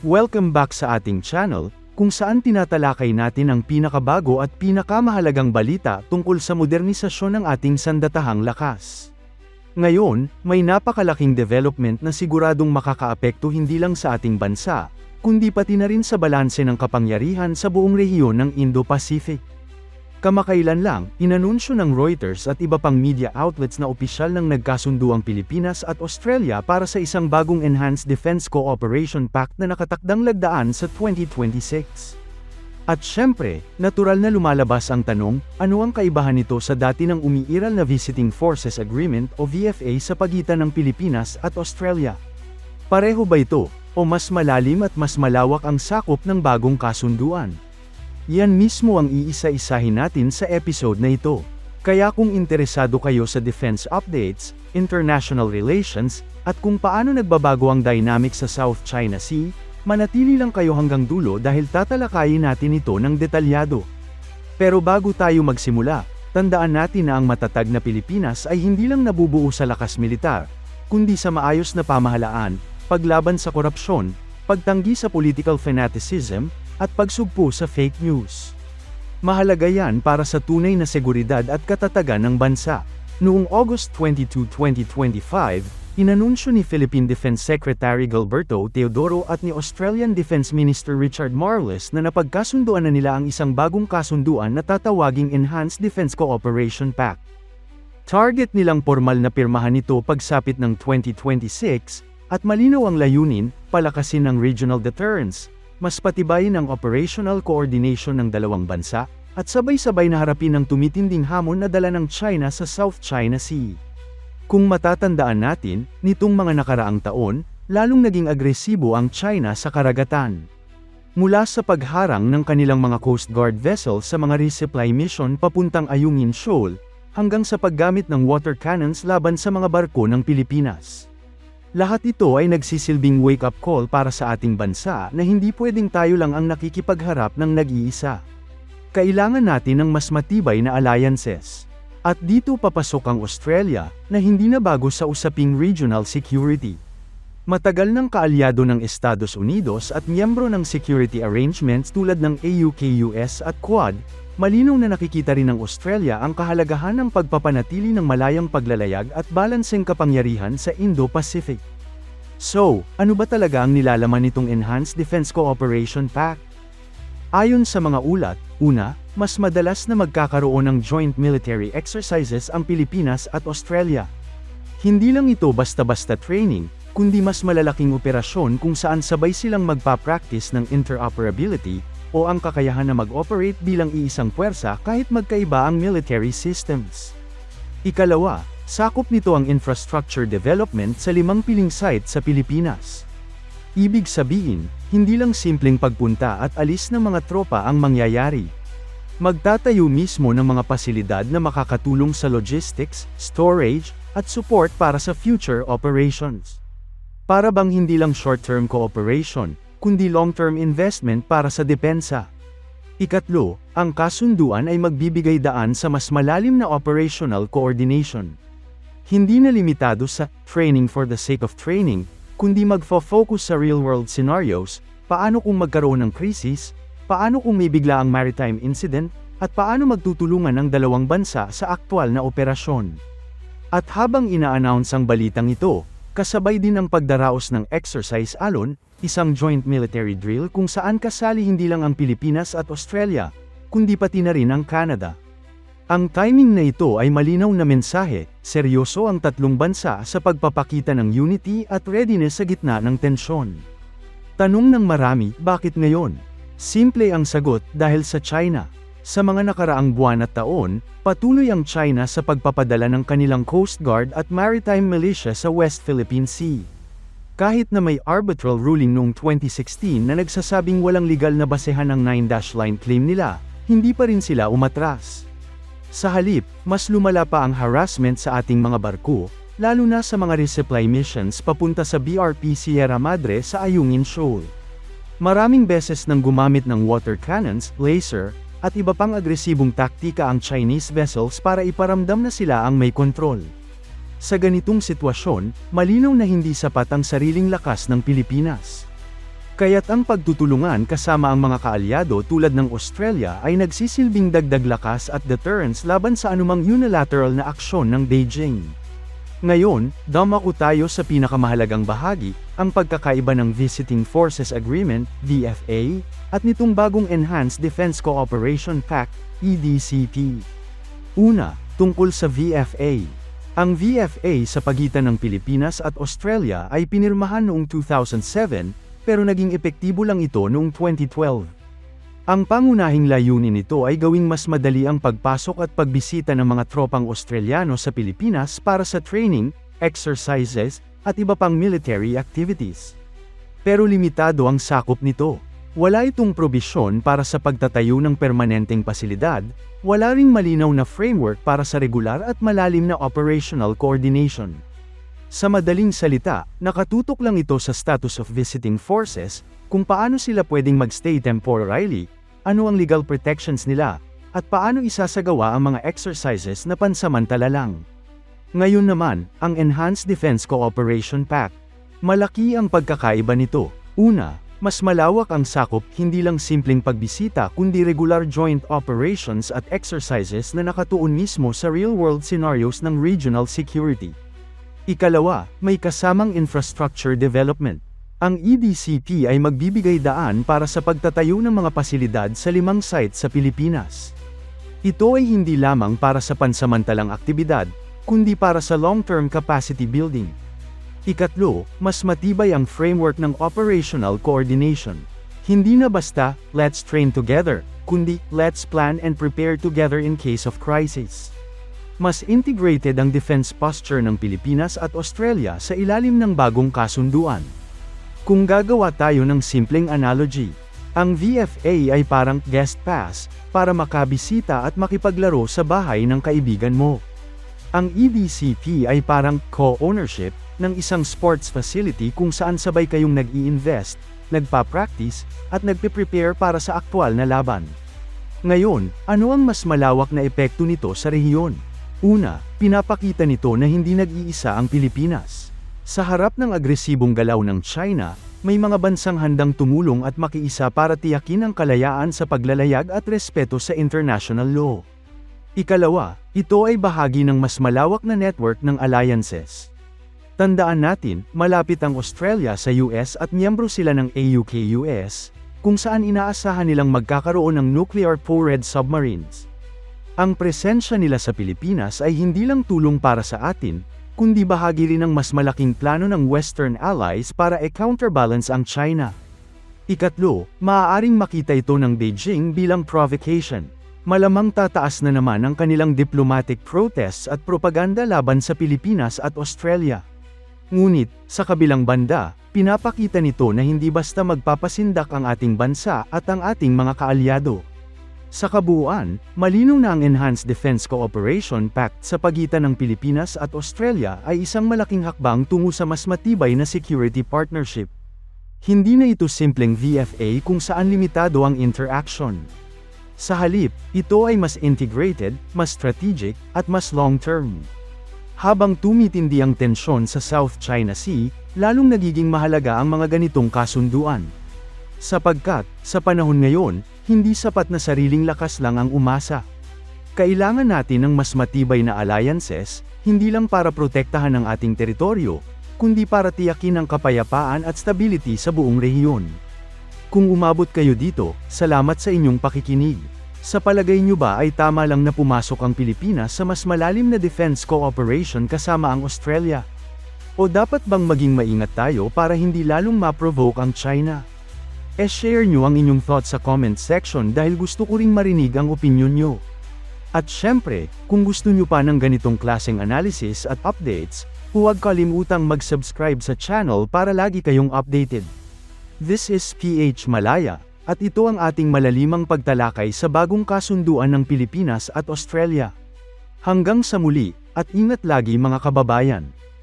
Welcome back sa ating channel, kung saan tinatalakay natin ang pinakabago at pinakamahalagang balita tungkol sa modernisasyon ng ating sandatahang lakas. Ngayon, may napakalaking development na siguradong makakaapekto hindi lang sa ating bansa, kundi pati na rin sa balanse ng kapangyarihan sa buong rehiyon ng Indo-Pacific. Kamakailan lang, inanunsyo ng Reuters at iba pang media outlets na opisyal ng nagkasundo ang Pilipinas at Australia para sa isang bagong Enhanced Defense Cooperation Pact na nakatakdang lagdaan sa 2026. At syempre, natural na lumalabas ang tanong, ano ang kaibahan nito sa dati ng umiiral na Visiting Forces Agreement o VFA sa pagitan ng Pilipinas at Australia? Pareho ba ito, o mas malalim at mas malawak ang sakop ng bagong kasunduan? Yan mismo ang iisa-isahin natin sa episode na ito. Kaya kung interesado kayo sa defense updates, international relations, at kung paano nagbabago ang dynamic sa South China Sea, manatili lang kayo hanggang dulo dahil tatalakayin natin ito ng detalyado. Pero bago tayo magsimula, tandaan natin na ang matatag na Pilipinas ay hindi lang nabubuo sa lakas militar, kundi sa maayos na pamahalaan, paglaban sa korupsyon, pagtanggi sa political fanaticism, at pagsugpo sa fake news. Mahalaga yan para sa tunay na seguridad at katatagan ng bansa. Noong August 22, 2025, inanunsyo ni Philippine Defense Secretary Gilberto Teodoro at ni Australian Defense Minister Richard Marles na napagkasunduan na nila ang isang bagong kasunduan na tatawaging Enhanced Defense Cooperation Pact. Target nilang formal na pirmahan ito pagsapit ng 2026, at malinaw ang layunin, palakasin ng regional deterrence, mas patibayin ang operational coordination ng dalawang bansa, at sabay-sabay na harapin ang tumitinding hamon na dala ng China sa South China Sea. Kung matatandaan natin, nitong mga nakaraang taon, lalong naging agresibo ang China sa karagatan. Mula sa pagharang ng kanilang mga Coast Guard vessels sa mga resupply mission papuntang Ayungin Shoal, hanggang sa paggamit ng water cannons laban sa mga barko ng Pilipinas. Lahat ito ay nagsisilbing wake-up call para sa ating bansa na hindi pwedeng tayo lang ang nakikipagharap ng nag-iisa. Kailangan natin ng mas matibay na alliances. At dito papasok ang Australia, na hindi na bago sa usaping regional security. Matagal ng kaalyado ng Estados Unidos at miyembro ng security arrangements tulad ng AUKUS at Quad, malinaw na nakikita rin ng Australia ang kahalagahan ng pagpapanatili ng malayang paglalayag at balanseng kapangyarihan sa Indo-Pacific. So, ano ba talaga ang nilalaman nitong Enhanced Defense Cooperation Pact? Ayon sa mga ulat, una, mas madalas na magkakaroon ng joint military exercises ang Pilipinas at Australia. Hindi lang ito basta-basta training, kundi mas malalaking operasyon kung saan sabay silang magpa-practice ng interoperability, o ang kakayahan na mag-operate bilang iisang puwersa kahit magkaiba ang military systems. Ikalawa, sakop nito ang infrastructure development sa limang piling site sa Pilipinas. Ibig sabihin, hindi lang simpleng pagpunta at alis ng mga tropa ang mangyayari. Magtatayo mismo ng mga pasilidad na makakatulong sa logistics, storage, at support para sa future operations. Para bang hindi lang short-term cooperation, kundi long-term investment para sa depensa. Ikatlo, ang kasunduan ay magbibigay daan sa mas malalim na operational coordination. Hindi na limitado sa training for the sake of training, kundi magfo-focus sa real-world scenarios, paano kung magkaroon ng krisis, paano kung may bigla ang maritime incident, at paano magtutulungan ang dalawang bansa sa aktwal na operasyon. At habang ina-announce ang balitang ito, kasabay din ang pagdaraos ng exercise alon, isang joint military drill kung saan kasali hindi lang ang Pilipinas at Australia, kundi pati na rin ang Canada. Ang timing na ito ay malinaw na mensahe, seryoso ang tatlong bansa sa pagpapakita ng unity at readiness sa gitna ng tensyon. Tanong ng marami, bakit ngayon? Simple ang sagot, dahil sa China. Sa mga nakaraang buwan at taon, patuloy ang China sa pagpapadala ng kanilang Coast Guard at maritime militia sa West Philippine Sea. Kahit na may arbitral ruling noong 2016 na nagsasabing walang legal na basehan ng 9-dash line claim nila, hindi pa rin sila umatras. Sa halip, mas lumala pa ang harassment sa ating mga barko, lalo na sa mga resupply missions papunta sa BRP Sierra Madre sa Ayungin Shoal. Maraming beses nang gumamit ng water cannons, laser, at iba pang agresibong taktika ang Chinese vessels para iparamdam na sila ang may kontrol. Sa ganitong sitwasyon, malinaw na hindi sapat ang sariling lakas ng Pilipinas. Kaya't ang pagtutulungan kasama ang mga kaalyado tulad ng Australia ay nagsisilbing dagdag lakas at deterrence laban sa anumang unilateral na aksyon ng Beijing. Ngayon, damako tayo sa pinakamahalagang bahagi, ang pagkakaiba ng Visiting Forces Agreement, VFA, at nitong bagong Enhanced Defense Cooperation Pact, EDCP. Una, tungkol sa VFA. Ang VFA sa pagitan ng Pilipinas at Australia ay pinirmahan noong 2007, pero naging epektibo lang ito noong 2012. Ang pangunahing layunin nito ay gawing mas madali ang pagpasok at pagbisita ng mga tropang Australiano sa Pilipinas para sa training, exercises, at iba pang military activities. Pero limitado ang sakop nito. Wala itong probisyon para sa pagtatayo ng permanenteng pasilidad, wala ring malinaw na framework para sa regular at malalim na operational coordination. Sa madaling salita, nakatutok lang ito sa status of visiting forces, kung paano sila pwedeng magstay temporarily, ano ang legal protections nila, at paano isasagawa ang mga exercises na pansamantala lang. Ngayon naman, ang Enhanced Defense Cooperation Pact. Malaki ang pagkakaiba nito. Una, mas malawak ang sakop hindi lang simpleng pagbisita kundi regular joint operations at exercises na nakatuon mismo sa real-world scenarios ng regional security. Ikalawa, may kasamang infrastructure development. Ang EDCP ay magbibigay daan para sa pagtatayo ng mga pasilidad sa limang site sa Pilipinas. Ito ay hindi lamang para sa pansamantalang aktibidad, kundi para sa long-term capacity building. Ikatlo, mas matibay ang framework ng operational coordination. Hindi na basta, let's train together, kundi, let's plan and prepare together in case of crisis. Mas integrated ang defense posture ng Pilipinas at Australia sa ilalim ng bagong kasunduan. Kung gagawa tayo ng simpleng analogy, ang VFA ay parang guest pass para makabisita at makipaglaro sa bahay ng kaibigan mo. Ang EDCP ay parang co-ownership ng isang sports facility kung saan sabay kayong nag-i-invest, nagpa-practice, at nagpe-prepare para sa aktwal na laban. Ngayon, ano ang mas malawak na epekto nito sa rehiyon? Una, pinapakita nito na hindi nag-iisa ang Pilipinas. Sa harap ng agresibong galaw ng China, may mga bansang handang tumulong at makiisa para tiyakin ang kalayaan sa paglalayag at respeto sa international law. Ikalawa, ito ay bahagi ng mas malawak na network ng alliances. Tandaan natin, malapit ang Australia sa US at miyembro sila ng AUKUS, kung saan inaasahan nilang magkakaroon ng nuclear-powered submarines. Ang presensya nila sa Pilipinas ay hindi lang tulong para sa atin, kundi bahagi rin ng mas malaking plano ng Western allies para i-counterbalance ang China. Ikatlo, maaaring makita ito ng Beijing bilang provocation. Malamang tataas na naman ang kanilang diplomatic protests at propaganda laban sa Pilipinas at Australia. Ngunit, sa kabilang banda, pinapakita nito na hindi basta magpapasindak ang ating bansa at ang ating mga kaalyado. Sa kabuuan, malinaw na ang Enhanced Defense Cooperation Pact sa pagitan ng Pilipinas at Australia ay isang malaking hakbang tungo sa mas matibay na security partnership. Hindi na ito simpleng VFA kung saan limitado ang interaction. Sa halip, ito ay mas integrated, mas strategic, at mas long-term. Habang tumitindi ang tensyon sa South China Sea, lalong nagiging mahalaga ang mga ganitong kasunduan. Sapagkat, sa panahon ngayon, hindi sapat na sariling lakas lang ang umasa. Kailangan natin ng mas matibay na alliances, hindi lang para protektahan ang ating teritoryo, kundi para tiyakin ang kapayapaan at stability sa buong rehiyon. Kung umabot kayo dito, salamat sa inyong pakikinig. Sa palagay nyo ba ay tama lang na pumasok ang Pilipinas sa mas malalim na defense cooperation kasama ang Australia? O dapat bang maging maingat tayo para hindi lalong ma-provoke ang China? E-share nyo ang inyong thoughts sa comment section dahil gusto ko ring marinig ang opinion nyo. At syempre, kung gusto nyo pa ng ganitong klaseng analysis at updates, huwag kalimutang mag-subscribe sa channel para lagi kayong updated. This is PH Malaya, at ito ang ating malalimang pagtalakay sa bagong kasunduan ng Pilipinas at Australia. Hanggang sa muli, at ingat lagi mga kababayan.